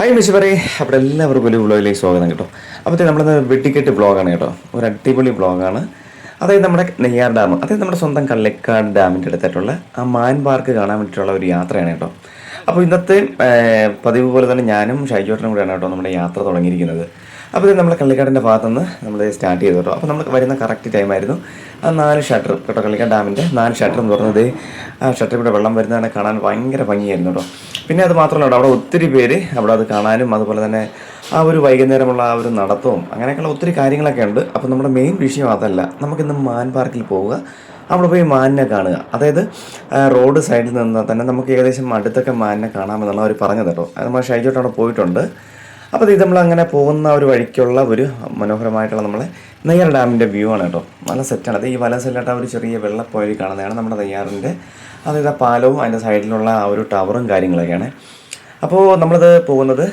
Hi miss പറയേ അവിടെ എല്ലാവർക്കും ഒരു വ്ളോഗിലേക്ക് സ്വാഗതം കേട്ടോ. അപ്പോഴത്തെ നമ്മുടെ വെട്ടിക്കെട്ട് വ്ളോഗാണ് കേട്ടോ. ഒരു അടിപൊളി വ്ളോഗാണ് അതായത് നമ്മുടെ നെയ്യാർ ഡാം അതായത് നമ്മുടെ സ്വന്തം കള്ളിക്കാട് ഡാമിന്റെ അടുത്തായിട്ടുള്ള ആ മാൻ പാർക്ക് കാണാൻ വേണ്ടിയിട്ടുള്ള ഒരു യാത്രയാണ് കേട്ടോ. അപ്പോൾ ഇന്നത്തെ പതിവ് പോലെ തന്നെ ഞാനും ഷൈജോട്ടനും കൂടെയാണ് കേട്ടോ നമ്മുടെ യാത്ര തുടങ്ങിയിരിക്കുന്നത്. അപ്പോൾ ഇത് നമ്മൾ കള്ളിക്കാടിന്റെ ഭാഗത്തുനിന്ന് നമ്മൾ സ്റ്റാർട്ട് ചെയ്തു കേട്ടോ. അപ്പോൾ നമ്മൾ വരുന്ന കറക്റ്റ് ടൈമായിരുന്നു ആ നാല് ഷട്ടർ കേട്ടോ കള്ളിക്കാട് ഡാമിന്റെ നാല് ഷട്ടർ എന്ന് പറഞ്ഞത് ആ ഷട്ടറിൽ കൂടെ വെള്ളം വരുന്നതിനെ കാണാൻ ഭയങ്കര ഭംഗിയായിരുന്നു കേട്ടോ. പിന്നെ അത് മാത്രമല്ല അവിടെ ഒത്തിരി പേര് അവിടെ അത് കാണാനും അതുപോലെ തന്നെ ആ ഒരു വൈകുന്നേരമുള്ള ആ ഒരു നടത്തവും അങ്ങനെയൊക്കെയുള്ള ഒത്തിരി കാര്യങ്ങളൊക്കെ ഉണ്ട്. അപ്പോൾ നമ്മുടെ മെയിൻ വിഷയം അതല്ല. നമുക്കിന്ന് മാൻ പാർക്കിൽ പോവുക. അവിടെ പോയി മാനിനെ കാണുക. അതായത് റോഡ് സൈഡിൽ നിന്ന് തന്നെ നമുക്ക് ഏകദേശം അടുത്തൊക്കെ മാനിനെ കാണാമെന്നുള്ള അവർ പറഞ്ഞത് കേട്ടോ. നമ്മൾ ഷൈജോട്ട് അവിടെ പോയിട്ടുണ്ട്. അപ്പോൾ ഇത് നമ്മളങ്ങനെ പോകുന്ന ഒരു വഴിക്കുള്ള ഒരു മനോഹരമായിട്ടുള്ള നമ്മളെ നെയ്യാർ ഡാമിന്റെ വ്യൂ ആണ് കേട്ടോ. നല്ല സെറ്റാണ് അത് ഈ വല സെല്ലാട്ട ഒരു ചെറിയ വെള്ളപ്പോയി കാണുന്നതാണ് നമ്മുടെ നെയ്യാറിന്റെ അതായത് ആ പാലവും അതിന്റെ സൈഡിലുള്ള ആ ഒരു ടവറും കാര്യങ്ങളൊക്കെയാണ്. അപ്പോൾ നമ്മളത് പോകുന്നത്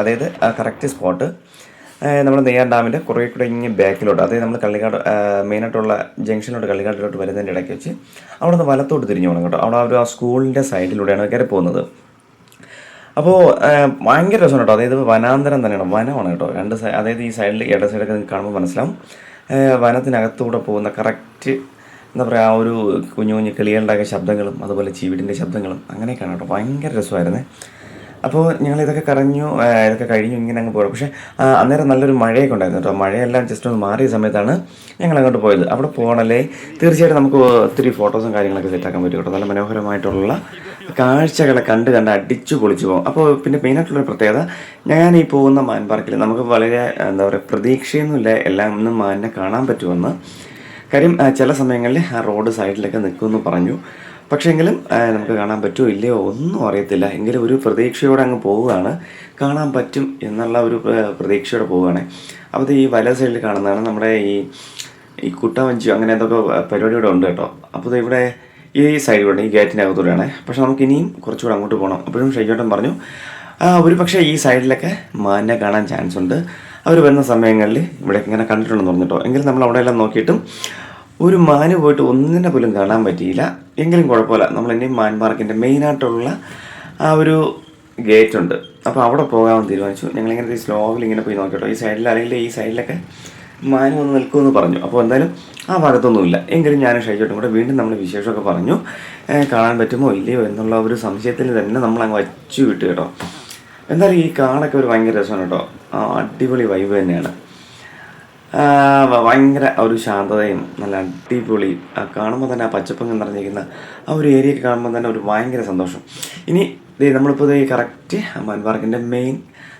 അതായത് കറക്റ്റ് സ്പോട്ട് നമ്മൾ നെയ്യാർ ഡാമിന്റെ കുറേ കൂടെ ഇങ്ങനെ ബാക്കിലോട്ട് അതായത് നമ്മൾ കള്ളിക്കാട് മെയിനായിട്ടുള്ള ജംഗ്ഷനിലോട്ട് കള്ളിക്കാട്ടിലോട്ട് വരുന്നതിന്റെ ഇടയ്ക്ക് വെച്ച് അവിടെ നിന്ന് വലത്തോട്ട് തിരിഞ്ഞു പോകണം കേട്ടോ. അവിടെ ആ ഒരു ആ സ്കൂളിന്റെ സൈഡിലൂടെയാണ് കയറി പോകുന്നത്. അപ്പോൾ ഭയങ്കര രസമാണ് കേട്ടോ അതായത് വനാന്തരം തന്നെയാണ്. വനമാണ് കേട്ടോ. രണ്ട് സൈ അതായത് ഈ സൈഡിൽ ഇട സൈഡൊക്കെ നിങ്ങൾക്ക് കാണുമ്പോൾ മനസ്സിലാവും. വനത്തിനകത്തൂടെ പോകുന്ന കറക്റ്റ് എന്താ പറയുക ആ ഒരു കുഞ്ഞു കുഞ്ഞു കിളികളുടെയൊക്കെ ശബ്ദങ്ങളും അതുപോലെ ചീവിടിന്റെ ശബ്ദങ്ങളും അങ്ങനെയൊക്കെയാണ് കേട്ടോ. ഭയങ്കര രസമായിരുന്നേ. അപ്പോൾ ഞങ്ങൾ ഇതൊക്കെ കറഞ്ഞു ഇതൊക്കെ കഴിഞ്ഞു ഇങ്ങനെ അങ്ങ് പോയത്. പക്ഷേ അന്നേരം നല്ലൊരു മഴയൊക്കെ ഉണ്ടായിരുന്നു കേട്ടോ. മഴയെല്ലാം ജസ്റ്റ് ഒന്ന് മാറിയ സമയത്താണ് ഞങ്ങൾ അങ്ങോട്ട് പോയത്. അവിടെ പോകണല്ലേ? തീർച്ചയായിട്ടും നമുക്ക് ഒത്തിരി ഫോട്ടോസും കാര്യങ്ങളൊക്കെ സെറ്റാക്കാൻ പറ്റും കേട്ടോ. നല്ല മനോഹരമായിട്ടുള്ള കാഴ്ചകളെ കണ്ട് കണ്ട് അടിച്ചു പൊളിച്ചു പോകും. അപ്പോൾ പിന്നെ മെയിൻ മെയിനായിട്ടുള്ളൊരു പ്രത്യേകത ഞാൻ ഈ പോകുന്ന മാൻ പാർക്കിൽ നമുക്ക് വളരെ എന്താ പറയുക പ്രതീക്ഷയൊന്നുമില്ല എല്ലാം ഒന്നും മാനിനെ കാണാൻ പറ്റുമെന്ന്. കാര്യം ചില സമയങ്ങളിൽ ആ റോഡ് സൈഡിലൊക്കെ നിൽക്കുമെന്ന് പറഞ്ഞു. പക്ഷേങ്കിലും നമുക്ക് കാണാൻ പറ്റുമോ ഇല്ലയോ ഒന്നും അറിയത്തില്ല. എങ്കിലും ഒരു പ്രതീക്ഷയോടെ അങ്ങ് പോവുകയാണ്. കാണാൻ പറ്റും എന്നുള്ള ഒരു പ്ര- പ്രതീക്ഷയോടെ പോവുകയാണ്. അപ്പോൾ ഈ വല സൈഡിൽ കാണുന്നതാണ് നമ്മുടെ ഈ ഈ കുട്ടവഞ്ചിയോ അങ്ങനെ എന്തൊക്കെ പരിപാടിയോടെ ഉണ്ട് കേട്ടോ. അപ്പോൾ ഇവിടെ ഈ സൈഡിലൂടെ ഈ ഗേറ്റിനകത്തൂടെയാണ് പക്ഷെ നമുക്ക് ഇനിയും കുറച്ചുകൂടെ അങ്ങോട്ട് പോകണം അപ്പോഴും ഷൈജോട്ടൻ പറഞ്ഞു ഒരു പക്ഷേ ഈ സൈഡിലൊക്കെ മാനിനെ കാണാൻ ചാൻസ് ഉണ്ട്. അവർ വരുന്ന സമയങ്ങളിൽ ഇവിടെ ഇങ്ങനെ കണ്ടിട്ടുണ്ടെന്ന് പറഞ്ഞിട്ടോ എങ്കിലും നമ്മൾ അവിടെ എല്ലാം നോക്കിയിട്ടും ഒരു മാന് പോയിട്ട് ഒന്നിനെ പോലും കാണാൻ പറ്റിയില്ല. എങ്കിലും കുഴപ്പമില്ല. നമ്മൾ ഇനിയും മാൻ പാർക്കിന്റെ മെയിനായിട്ടുള്ള ആ ഒരു ഗേറ്റ് ഉണ്ട്. അപ്പോൾ അവിടെ പോകാമെന്ന് തീരുമാനിച്ചു. ഞങ്ങളിങ്ങനെ സ്ലോവിൽ ഇങ്ങനെ പോയി നോക്കിട്ടോ. ഈ സൈഡിൽ അല്ലെങ്കിൽ ഈ സൈഡിലൊക്കെ മാന് വന്ന് നിൽക്കുമെന്ന് പറഞ്ഞു. അപ്പോൾ എന്തായാലും ആ ഭാഗത്തൊന്നുമില്ല. എങ്കിലും ഞാനും ഷൈജോട്ടും കൂടെ വീണ്ടും നമ്മൾ വിശേഷമൊക്കെ പറഞ്ഞു. കാണാൻ പറ്റുമോ ഇല്ലയോ എന്നുള്ള ഒരു സംശയത്തിൽ തന്നെ നമ്മൾ അങ്ങ് വച്ചു വിട്ടു കേട്ടോ. എന്തായാലും ഈ കാണൊക്കെ ഒരു ഭയങ്കര രസമാണ് കേട്ടോ. അടിപൊളി വൈബ് തന്നെയാണ്. ഭയങ്കര ഒരു ശാന്തതയും നല്ല അടിപൊളി കാണുമ്പോൾ തന്നെ ആ പച്ചപ്പങ്ങൾ നിറഞ്ഞിരിക്കുന്ന ആ ഒരു ഏരിയ കാണുമ്പോൾ തന്നെ ഒരു ഭയങ്കര സന്തോഷം. ഇനി നമ്മളിപ്പോൾ ഈ കറക്റ്റ് മൻപാർക്കിന്റെ മെയിൻ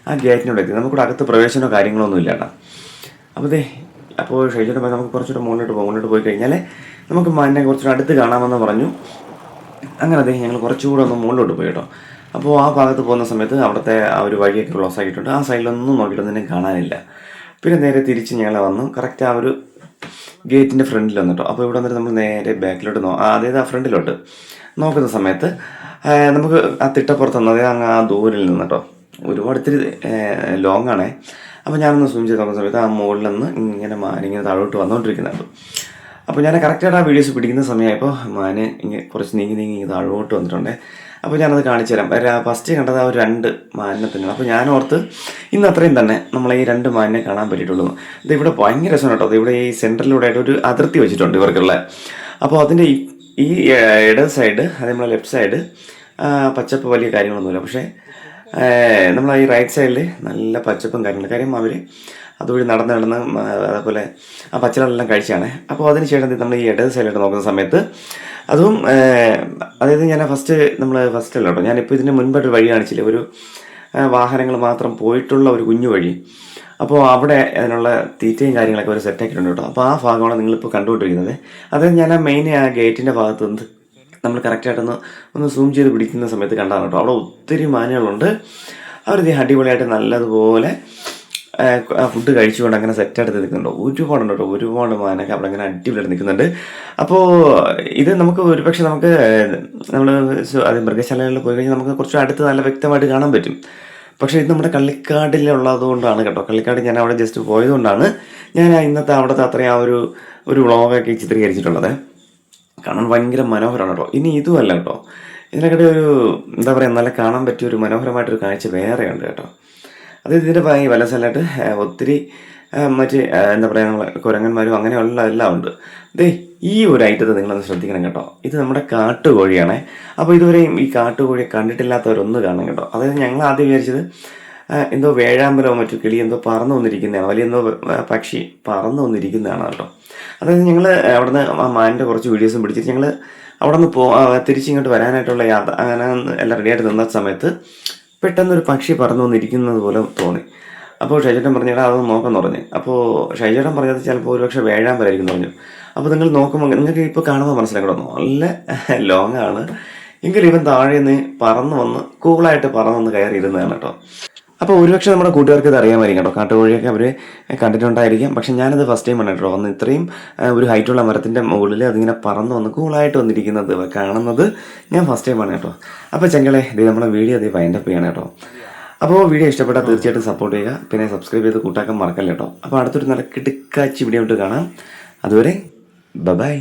ആ ഗേറ്റിനോട് എത്തി. നമുക്കിവിടെ അകത്ത് പ്രവേശനമോ കാര്യങ്ങളോ ഒന്നും ഇല്ല കേട്ടോ. അപ്പോൾ ദേ അപ്പോൾ ഷൈജോടെ നമുക്ക് കുറച്ചുകൂടെ മുന്നോട്ട് പോകും. മുന്നോട്ട് പോയി കഴിഞ്ഞാൽ നമുക്ക് മന്നെ കുറച്ചുകൂടെ അടുത്ത് കാണാമെന്ന് പറഞ്ഞു. അങ്ങനെ അദ്ദേഹം ഞങ്ങൾ കുറച്ചുകൂടെ ഒന്ന് മുകളിലോട്ട് പോയി കേട്ടോ. അപ്പോൾ ആ ഭാഗത്ത് പോകുന്ന സമയത്ത് അവിടുത്തെ ആ ഒരു വഴിയൊക്കെ ക്ലോസ് ആക്കിയിട്ടുണ്ട്. ആ സൈഡിലൊന്നും നോക്കിയിട്ടൊന്നും കാണാനില്ല. പിന്നെ നേരെ തിരിച്ച് ഞങ്ങൾ വന്നു. കറക്റ്റ് ആ ഒരു ഗേറ്റിന്റെ ഫ്രണ്ടിൽ വന്നിട്ടോ അപ്പോൾ ഇവിടെ വന്നിട്ട് നമ്മൾ നേരെ ബാക്കിലോട്ട് നോ അതായത് ആ ഫ്രണ്ടിലോട്ട് നോക്കുന്ന സമയത്ത് നമുക്ക് ആ തിട്ടപ്പുറത്ത് നിന്ന് അതായത് അങ്ങ് ആ ദൂരിൽ നിന്ന് കേട്ടോ. ഒരുപാട് ഇത്തിരി ലോങ് ആണേ അപ്പോൾ ഞാനൊന്ന് സ്വിം ചെയ്ത് നോക്കുന്ന സമയത്ത് ആ മുകളിൽ നിന്ന് ഇങ്ങനെ മാനിങ്ങനെ താഴോട്ട് വന്നുകൊണ്ടിരിക്കുന്നുണ്ട് അപ്പോൾ ഞാൻ കറക്റ്റായിട്ട് ആ വീഡിയോസ് പിടിക്കുന്ന സമയമായപ്പോൾ മാന് ഇങ്ങനെ കുറച്ച് നീങ്ങി നീങ്ങി ഇങ്ങനെ താഴോട്ട് വന്നിട്ടുണ്ട്. അപ്പോൾ ഞാനത് കാണിച്ചു തരാം. ഫസ്റ്റ് കണ്ടത് ആ ഒരു രണ്ട് മാനിനെ തന്നെയാണ്. അപ്പോൾ ഞാൻ ഓർത്ത് ഇന്ന് അത്രയും തന്നെ നമ്മളെ ഈ രണ്ട് മാനിനെ കാണാൻ പറ്റിയിട്ടുള്ളൂ. ഇത് ഇവിടെ ഭയങ്കര രസമാണ് കേട്ടോ. ഇവിടെ ഈ സെന്ററിലൂടെ ആയിട്ട് ഒരു അതിർത്തി വെച്ചിട്ടുണ്ട് ഇവർക്കുള്ള. അപ്പോൾ അതിന്റെ ഈ ഇടത് സൈഡ് അതേപോലെ ലെഫ്റ്റ് സൈഡ് പച്ചപ്പ് വലിയ കാര്യങ്ങളൊന്നുമില്ല. പക്ഷേ നമ്മൾ ഈ റൈറ്റ് സൈഡിൽ നല്ല പച്ചപ്പും കാര്യങ്ങളും. കാര്യം അവർ അതുവഴി നടന്ന് നടന്ന് അതേപോലെ ആ പച്ചവെള്ളം കഴിച്ചാണ്. അപ്പോൾ അതിന് ശേഷം നമ്മൾ ഈ ഇടത് സൈഡിലോട്ട് നോക്കുന്ന സമയത്ത് അതും അതായത് ഞാൻ ഫസ്റ്റ് നമ്മൾ ഫസ്റ്റ് അല്ല കേട്ടോ ഞാനിപ്പോൾ ഇതിന് മുൻപായിട്ട് വഴി കാണിച്ചില്ല? ഒരു വാഹനങ്ങൾ മാത്രം പോയിട്ടുള്ള ഒരു കുഞ്ഞു വഴി. അപ്പോൾ അവിടെ അതിനുള്ള തീറ്റയും കാര്യങ്ങളൊക്കെ ഒരു സെറ്റാക്കിയിട്ടുണ്ട് കേട്ടോ. അപ്പോൾ ആ ഭാഗമാണ് നിങ്ങളിപ്പോൾ കണ്ടുകൊണ്ടിരിക്കുന്നത്. അതായത് ഞാൻ ആ മെയിൻ ആ ഗേറ്റിന്റെ ഭാഗത്ത് നിന്ന് നമ്മൾ കറക്റ്റായിട്ടൊന്ന് ഒന്ന് സൂം ചെയ്ത് പിടിക്കുന്ന സമയത്ത് കണ്ടാണ് കേട്ടോ. അവിടെ ഒത്തിരി മാനുകളുണ്ട്. അവരിത് അടിപൊളിയായിട്ട് നല്ലതുപോലെ ഫുഡ് കഴിച്ചുകൊണ്ട് അങ്ങനെ സെറ്റായിട്ട് നിൽക്കുന്നുണ്ട്. ഒരുപാടുണ്ട് കേട്ടോ. ഒരുപാട് മാനൊക്കെ അവിടെ അങ്ങനെ അടിപൊളിയായിട്ട് നിൽക്കുന്നുണ്ട്. അപ്പോൾ ഇത് നമുക്ക് ഒരുപക്ഷെ നമുക്ക് നമ്മൾ അത് മൃഗശാലകളിൽ പോയി കഴിഞ്ഞാൽ നമുക്ക് കുറച്ച് അടുത്ത് നല്ല വ്യക്തമായിട്ട് കാണാൻ പറ്റും. പക്ഷേ ഇത് നമ്മുടെ കള്ളിക്കാടിലുള്ളത് കൊണ്ടാണ് കേട്ടോ. കള്ളിക്കാട് ഞാൻ അവിടെ ജസ്റ്റ് പോയതുകൊണ്ടാണ് ഞാൻ ഇന്നത്തെ അവിടുത്തെ അത്രയും ആ ഒരു ഒരു വ്ളോഗൊക്കെ ചിത്രീകരിച്ചിട്ടുള്ളത്. കാണാൻ ഭയങ്കര മനോഹരമാണ് കേട്ടോ ഇനി ഇതുമല്ല കേട്ടോ ഇതിനൊക്കെ ഒരു എന്താ പറയുക നല്ല കാണാൻ പറ്റിയ ഒരു മനോഹരമായിട്ടൊരു കാഴ്ച വേറെയുണ്ട് കേട്ടോ. അത് ഇതിന്റെ ഭാഗം വല സ്ഥലമായിട്ട് ഒത്തിരി മറ്റ് എന്താ പറയുക ഞങ്ങൾ കുരങ്ങന്മാരും അങ്ങനെയുള്ള എല്ലാം ഉണ്ട്. ദേ ഈ ഒരു ഐറ്റത്തെ നിങ്ങളൊന്ന് ശ്രദ്ധിക്കണം കേട്ടോ. ഇത് നമ്മുടെ കാട്ടുകോഴിയാണേ. അപ്പോൾ ഇതുവരെയും ഈ കാട്ടുകോഴിയെ കണ്ടിട്ടില്ലാത്തവരൊന്ന് കാണണം കേട്ടോ. അതായത് ഞങ്ങൾ ആദ്യം വിചാരിച്ചത് എന്തോ വേഴാമ്പലോ മറ്റു കിളി എന്തോ പറന്നു വന്നിരിക്കുന്നതാണ്. വലിയ എന്തോ പക്ഷി പറന്നു വന്നിരിക്കുന്നതാണ് കേട്ടോ. അതായത് ഞങ്ങൾ അവിടുന്ന് ആ മാനിന്റെ കുറച്ച് വീഡിയോസും പിടിച്ചിട്ട് ഞങ്ങൾ അവിടെ നിന്ന് പോ തിരിച്ചിങ്ങോട്ട് വരാനായിട്ടുള്ള യാത്ര അങ്ങനെ എല്ലാം റെഡിയായിട്ട് നിന്ന സമയത്ത് പെട്ടെന്നൊരു പക്ഷി പറന്നു വന്നിരിക്കുന്നത് പോലെ തോന്നി. അപ്പോൾ ഷൈജേട്ടൻ പറഞ്ഞാൽ അതൊന്ന് നോക്കാൻ പറഞ്ഞു. അപ്പോൾ ഷൈജേട്ടൻ പറഞ്ഞത് ചിലപ്പോൾ ഒരുപക്ഷെ വേഴാമ്പലായിരിക്കും പറഞ്ഞു. അപ്പോൾ നിങ്ങൾ നോക്കുമ്പോൾ നിങ്ങൾക്ക് ഇപ്പോൾ കാണുമ്പോൾ മനസ്സിലാക്കണം നല്ല ലോങ്ങാണ് എങ്കിലും ഇവൻ താഴെ നിന്ന് പറന്ന് വന്ന് കൂളായിട്ട് പറന്ന് വന്ന് കയറി ഇരുന്നതാണ് കേട്ടോ. അപ്പോൾ ഒരുപക്ഷെ നമ്മുടെ കൂട്ടുകാർക്ക് ഇത് അറിയാമായിരിക്കും കേട്ടോ. കാട്ടുകോഴിയൊക്കെ അവർ കണ്ടിട്ടുണ്ടായിരിക്കാം. പക്ഷെ ഞാനത് ഫസ്റ്റ് ടൈം ആണ് കേട്ടോ. വന്ന് ഇത്രയും ഒരു ഹൈറ്റുള്ള മരത്തിന്റെ മുകളിൽ അതിങ്ങനെ പറന്ന് വന്ന് കൂളായിട്ട് വന്നിരിക്കുന്നത് കാണുന്നത് ഞാൻ ഫസ്റ്റ് ടൈം ആണ് കേട്ടോ. അപ്പോൾ ചെങ്കളെ ഇത് നമ്മുടെ വീഡിയോ അത് വൈൻഡപ്പ് ചെയ്യണം കേട്ടോ. അപ്പോൾ വീഡിയോ ഇഷ്ടപ്പെട്ടാൽ തീർച്ചയായിട്ടും സപ്പോർട്ട് ചെയ്യുക. പിന്നെ സബ്സ്ക്രൈബ് ചെയ്ത് കൂട്ടാക്കാൻ മറക്കല്ല അപ്പോൾ അടുത്തൊരു നല്ല കിടുക്കാച്ചി വീഡിയോ ആയിട്ട് കാണാം. അതുവരെ ബൈ